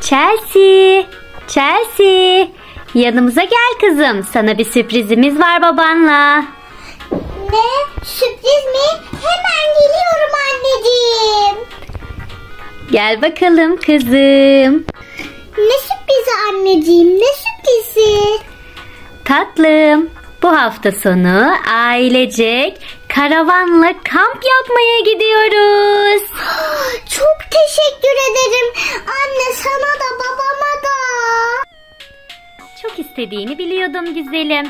Chelsea, Chelsea. Yanımıza gel kızım. Sana bir sürprizimiz var babanla. Ne? Sürpriz mi? Hemen geliyorum anneciğim. Gel bakalım kızım. Ne sürprizi anneciğim? Ne sürprizi? Tatlım. Bu hafta sonu ailecek karavanla kamp yapmaya gidiyoruz. Çok teşekkür ederim. Anne sana da babama da. Çok istediğini biliyordum güzelim.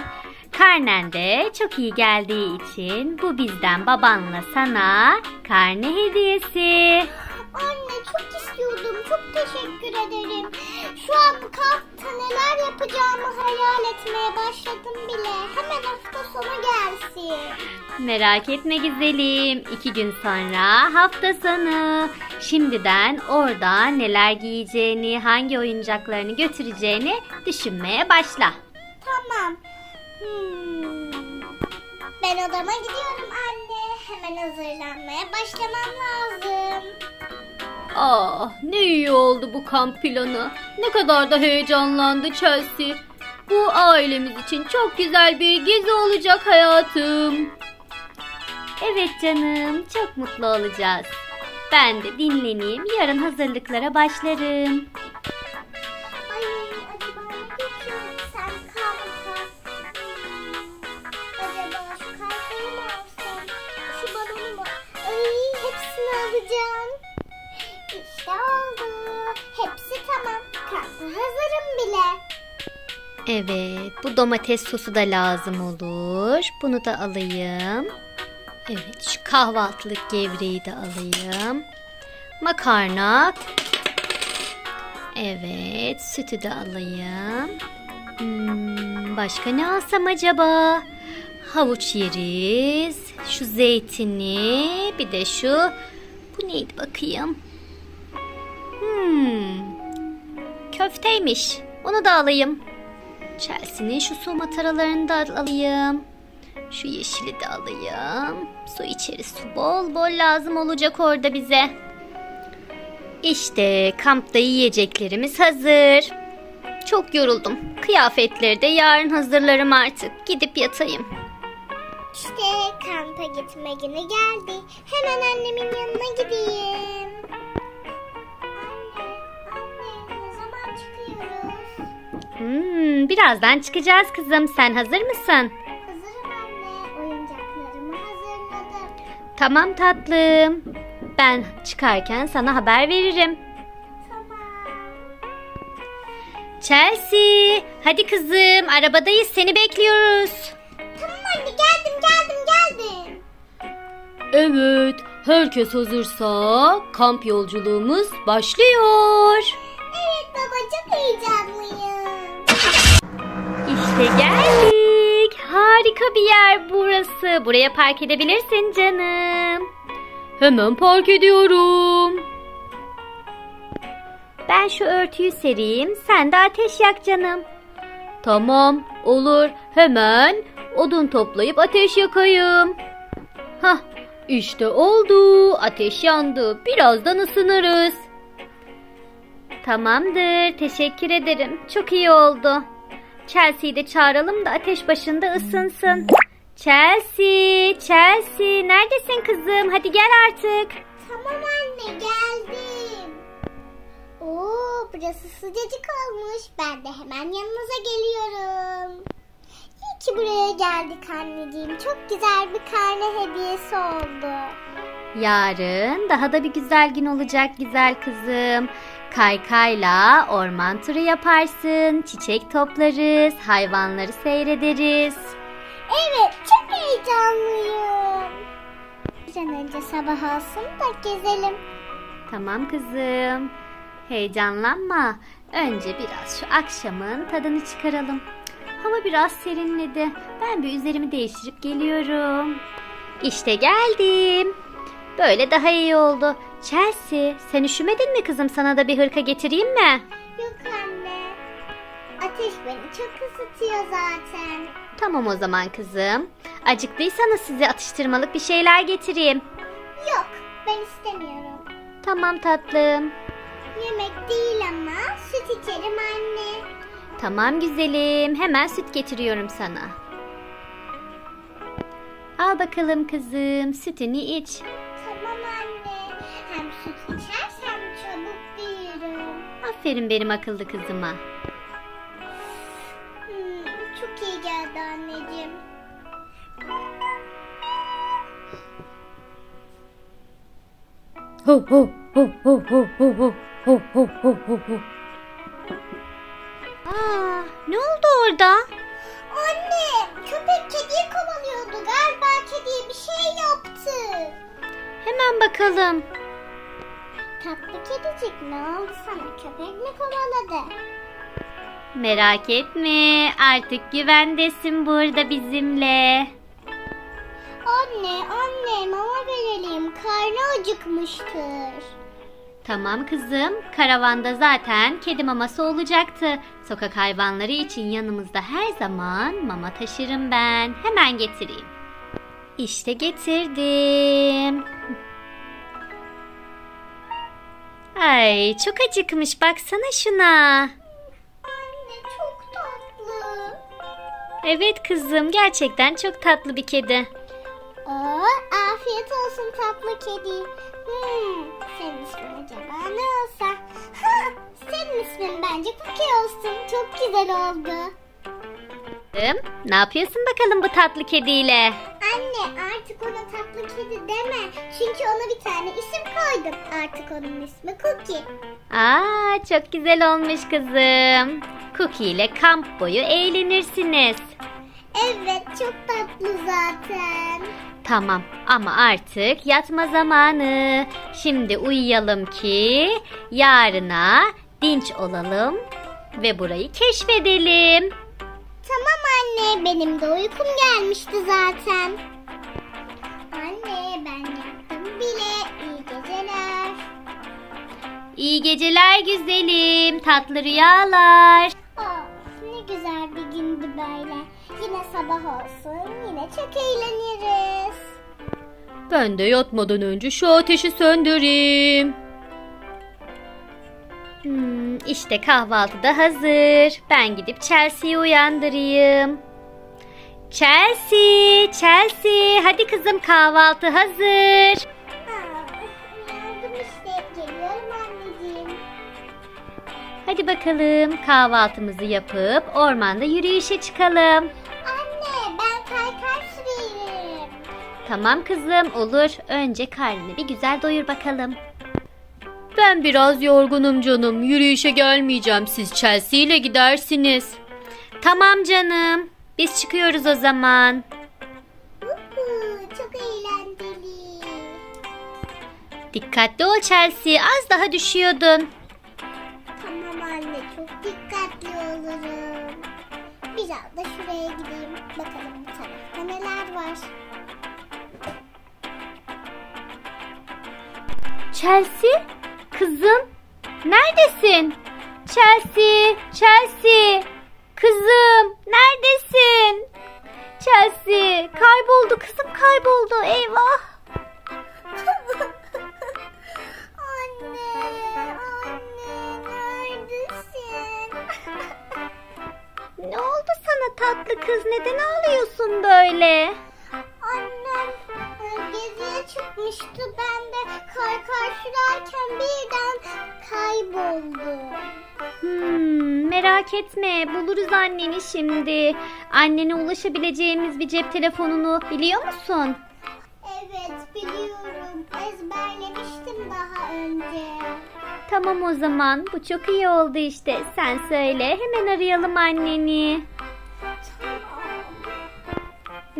Karnen de çok iyi geldiği için bu bizden babanla sana karne hediyesi. Anne çok istiyordum. Çok teşekkür ederim. Şu an kampta neler yapacağımı hayal etmeye başladım bile. Hemen hafta sonu gelsin. Merak etme güzelim. İki gün sonra hafta sonu. Şimdiden orada neler giyeceğini, hangi oyuncaklarını götüreceğini düşünmeye başla. Tamam. Hmm. Ben odama gidiyorum anne. Hemen hazırlanmaya başlamam lazım. Ah ne iyi oldu bu kamp planı. Ne kadar da heyecanlandı Chelsea. Bu ailemiz için çok güzel bir gezi olacak hayatım. Evet canım çok mutlu olacağız. Ben de dinleneyim yarın hazırlıklara başlarım. Evet bu domates sosu da lazım olur. Bunu da alayım. Evet şu kahvaltılık gevreği de alayım. Makarna. Evet sütü de alayım. Hmm, başka ne alsam acaba? Havuç yeriz. Şu zeytini. Bir de şu. Bu neydi bakayım? Hmm, köfteymiş. Onu da alayım. Chelsea'nin şu su mataralarını da alayım. Şu yeşili de alayım. Su içeriz. Su bol bol lazım olacak orada bize. İşte kampta yiyeceklerimiz hazır. Çok yoruldum. Kıyafetleri de yarın hazırlarım artık. Gidip yatayım. İşte kampa gitme günü geldi. Hemen annemin yanına gideyim. Hmm, birazdan çıkacağız kızım. Sen hazır mısın? Hazırım anne. Oyuncaklarımı hazırladım. Tamam tatlım. Ben çıkarken sana haber veririm. Tamam. Chelsea, hadi kızım. Arabadayız. Seni bekliyoruz. Tamam anne geldim geldim geldim. Evet, herkes hazırsa kamp yolculuğumuz başlıyor. Evet baba çok heyecanlıyım. İşte geldik. Harika bir yer burası. Buraya park edebilirsin canım. Hemen park ediyorum. Ben şu örtüyü sereyim. Sen de ateş yak canım. Tamam, olur. Hemen odun toplayıp ateş yakayım. Hah, işte oldu. Ateş yandı. Birazdan ısınırız. Tamamdır. Teşekkür ederim. Çok iyi oldu. Chelsea'yi de çağıralım da ateş başında ısınsın. Chelsea, Chelsea neredesin kızım? Hadi gel artık. Tamam anne geldim. Oo burası sıcacık olmuş. Ben de hemen yanınıza geliyorum. İyi ki buraya geldik anneciğim. Çok güzel bir karne hediyesi oldu. Yarın daha da bir güzel gün olacak güzel kızım. Kaykayla orman turu yaparsın, çiçek toplarız, hayvanları seyrederiz. Evet çok heyecanlıyım. Bir an önce sabah olsun da gezelim. Tamam kızım. Heyecanlanma. Önce biraz şu akşamın tadını çıkaralım. Hava biraz serinledi. Ben bir üzerimi değiştirip geliyorum. İşte geldim. Böyle daha iyi oldu. Chelsea, sen üşümedin mi kızım? Sana da bir hırka getireyim mi? Yok anne. Ateş beni çok ısıtıyor zaten. Tamam o zaman kızım. Acıktıysanız size atıştırmalık bir şeyler getireyim. Yok ben istemiyorum. Tamam tatlım. Yemek değil ama süt içerim anne. Tamam güzelim. Hemen süt getiriyorum sana. Al bakalım kızım. Sütünü iç. Aferin benim akıllı kızıma. Hmm, çok iyi geldi anneciğim. Ho ho ho ho ho ho ho ho ho ho ho ho. Aa, ne oldu orada? Anne, köpek kediyi kovalıyordu. Galiba kediye bir şey yaptı. Hemen bakalım. Tatlı kedicik ne oldu sana? Köpek mi kovaladı? Merak etme. Artık güvendesin burada bizimle. Anne, anne mama verelim. Karnı acıkmıştır. Tamam kızım. Karavanda zaten kedi maması olacaktı. Sokak hayvanları için yanımızda her zaman mama taşırım ben. Hemen getireyim. İşte getirdim. Ay çok acıkmış baksana şuna. Anne çok tatlı. Evet kızım gerçekten çok tatlı bir kedi. Aa, afiyet olsun tatlı kedi. Hmm, senin ismin acaba ne olsa? Ha, senin ismin bence Cookie olsun. Çok güzel oldu. Ne yapıyorsun bakalım bu tatlı kediyle? Anne artık ona tatlı kedi deme. Çünkü ona bir tane isim koydum. Artık onun ismi Cookie. Aa çok güzel olmuş kızım. Cookie ile kamp boyu eğlenirsiniz. Evet çok tatlı zaten. Tamam ama artık yatma zamanı. Şimdi uyuyalım ki yarına dinç olalım ve burayı keşfedelim. Tamam anne benim de uykum gelmişti zaten. Anne ben yattım bile. İyi geceler. İyi geceler güzelim, tatlı rüyalar. Aa, ne güzel bir gündü böyle. Yine sabah olsun yine çok eğleniriz. Ben de yatmadan önce şu ateşi söndüreyim. Hmm, işte kahvaltı da hazır. Ben gidip Chelsea'yi uyandırayım. Chelsea, Chelsea, hadi kızım kahvaltı hazır. Uyandım işte. Geliyorum anneciğim. Hadi bakalım kahvaltımızı yapıp ormanda yürüyüşe çıkalım. Anne ben kaykay süreyim. Tamam kızım olur. Önce karnını bir güzel doyur bakalım. Ben biraz yorgunum canım. Yürüyüşe gelmeyeceğim. Siz Chelsea ile gidersiniz. Tamam canım. Biz çıkıyoruz o zaman. Çok eğlenceli. Dikkatli ol Chelsea. Az daha düşüyordun. Tamam anne çok dikkatli olurum. Biraz da şuraya gideyim. Bakalım bu tarafta neler var. Chelsea, kızım, neredesin? Chelsea, Chelsea, çıkmıştı. Ben de kaykay sürerken birden kayboldum. Hmm, merak etme, buluruz anneni şimdi. Annene ulaşabileceğimiz bir cep telefonunu biliyor musun? Evet biliyorum. Ezberlemiştim daha önce. Tamam o zaman. Bu çok iyi oldu işte. Sen söyle. Hemen arayalım anneni.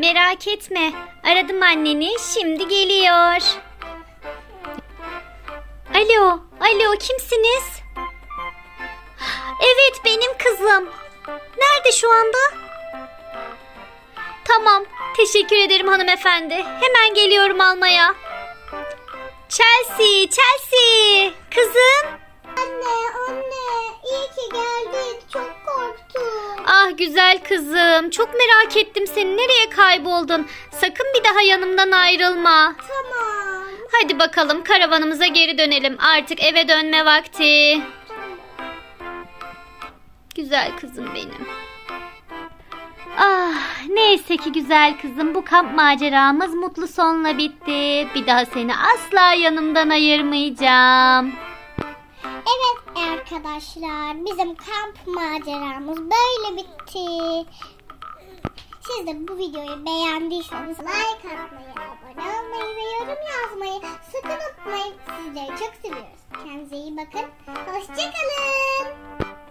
Merak etme. Aradım anneni. Şimdi geliyor. Alo. Alo kimsiniz? Evet benim kızım. Nerede şu anda? Tamam. Teşekkür ederim hanımefendi. Hemen geliyorum almaya. Chelsea, Chelsea. Kızım. Anne Ah güzel kızım. Çok merak ettim seni. Nereye kayboldun? Sakın bir daha yanımdan ayrılma. Tamam. Hadi bakalım karavanımıza geri dönelim. Artık eve dönme vakti. Güzel kızım benim. Ah neyse ki güzel kızım bu kamp maceramız mutlu sonla bitti. Bir daha seni asla yanımdan ayırmayacağım. Evet arkadaşlar bizim kamp maceramız böyle bitti. Siz de bu videoyu beğendiyseniz like atmayı, abone olmayı ve yorum yazmayı sakın unutmayın. Sizleri çok seviyoruz. Kendinize iyi bakın. Hoşçakalın.